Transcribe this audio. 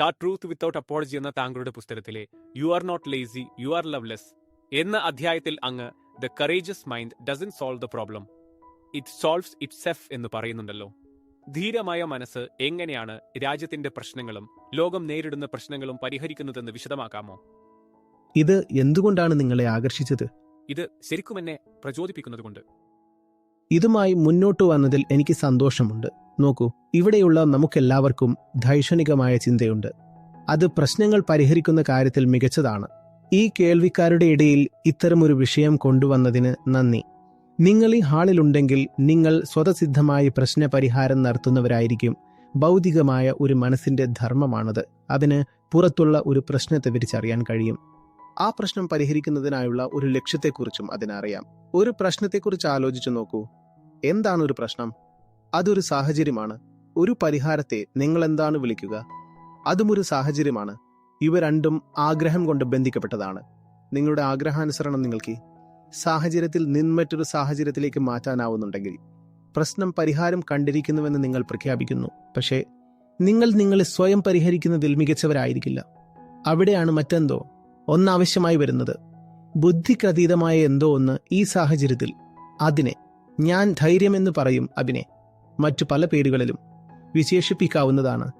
സാ truth without apology എന്ന താങ്കളുടെ പുസ്തകത്തിലെ you are not lazy you are loveless എന്ന അധ്യായത്തിൽ അങ്ങ് the courageous mind doesn't solve the problem it solves itself എന്ന് പറയുന്നുണ്ടല്ലോ. ധീരമായ മനസ്സ് എങ്ങനെയാണ് രാജ്യത്തിന്റെ പ്രശ്നങ്ങളും ലോകം നേരിടുന്ന പ്രശ്നങ്ങളും പരിഹരിക്കുന്നതെന്ന് വിശദമാക്കാമോ? ഇത് എന്തുകൊണ്ടാണ് നിങ്ങളെ ആകർഷിച്ചത്? ഇത് ശരിക്കും എന്നെ പ്രചോദിപ്പിക്കുന്നതുകൊണ്ട്. ഇതുമായി മുന്നോട്ട് വന്നതിൽ എനിക്ക് സന്തോഷമുണ്ട്. നോക്കൂ ഇവിടെയുള്ള നമുക്കെല്ലാവർക്കും ധൈഷണികമായ ചിന്തയുണ്ട്. അത് പ്രശ്നങ്ങൾ പരിഹരിക്കുന്ന കാര്യത്തിൽ മികച്ചതാണ്. ഈ കേൾവിക്കാരുടെ ഇടയിൽ ഇത്തരമൊരു വിഷയം കൊണ്ടുവന്നതിന് നന്ദി. നിങ്ങൾ ഈ ഹാളിലുണ്ടെങ്കിൽ നിങ്ങൾ സ്വതസിദ്ധമായി പ്രശ്നപരിഹാരം നടത്തുന്നവരായിരിക്കും. ഭൗതികമായ ഒരു മനസ്സിന്റെ ധർമ്മമാണത്. അതിന് പുറത്തുള്ള ഒരു പ്രശ്നത്തെ തിരിച്ചറിയാൻ കഴിയും. ആ പ്രശ്നം പരിഹരിക്കുന്നതിനായുള്ള ഒരു ലക്ഷ്യത്തെക്കുറിച്ചും അതിനറിയാം. ഒരു പ്രശ്നത്തെക്കുറിച്ച് ആലോചിച്ചു നോക്കൂ. എന്താണ് ഒരു പ്രശ്നം? അതൊരു സാഹചര്യമാണ്. ഒരു പരിഹാരത്തെ നിങ്ങൾ എന്താണ് വിളിക്കുക? അതും ഒരു സാഹചര്യമാണ്. ഇവ രണ്ടും ആഗ്രഹം കൊണ്ട് ബന്ധിക്കപ്പെട്ടതാണ്. നിങ്ങളുടെ ആഗ്രഹാനുസരണം നിങ്ങൾക്ക് സാഹചര്യത്തിൽ നിന്ന് മറ്റൊരു സാഹചര്യത്തിലേക്ക് മാറ്റാനാവുന്നുണ്ടെങ്കിൽ പ്രശ്നം പരിഹാരം കണ്ടിരിക്കുന്നുവെന്ന് നിങ്ങൾ പ്രഖ്യാപിക്കുന്നു. പക്ഷേ നിങ്ങൾ നിങ്ങളെ സ്വയം പരിഹരിക്കുന്നതിൽ മികച്ചവരായിരിക്കില്ല. അവിടെയാണ് മറ്റെന്തോ ഒന്നാവശ്യമായി വരുന്നത്. ബുദ്ധിക്കതീതമായ എന്തോ ഒന്ന് ഈ സാഹചര്യത്തിൽ. അതിനെ ഞാൻ ധൈര്യമെന്ന് പറയും അതിനെ. മറ്റു പല പേരുകളിലും വിശേഷിപ്പിക്കാവുന്നതാണ്.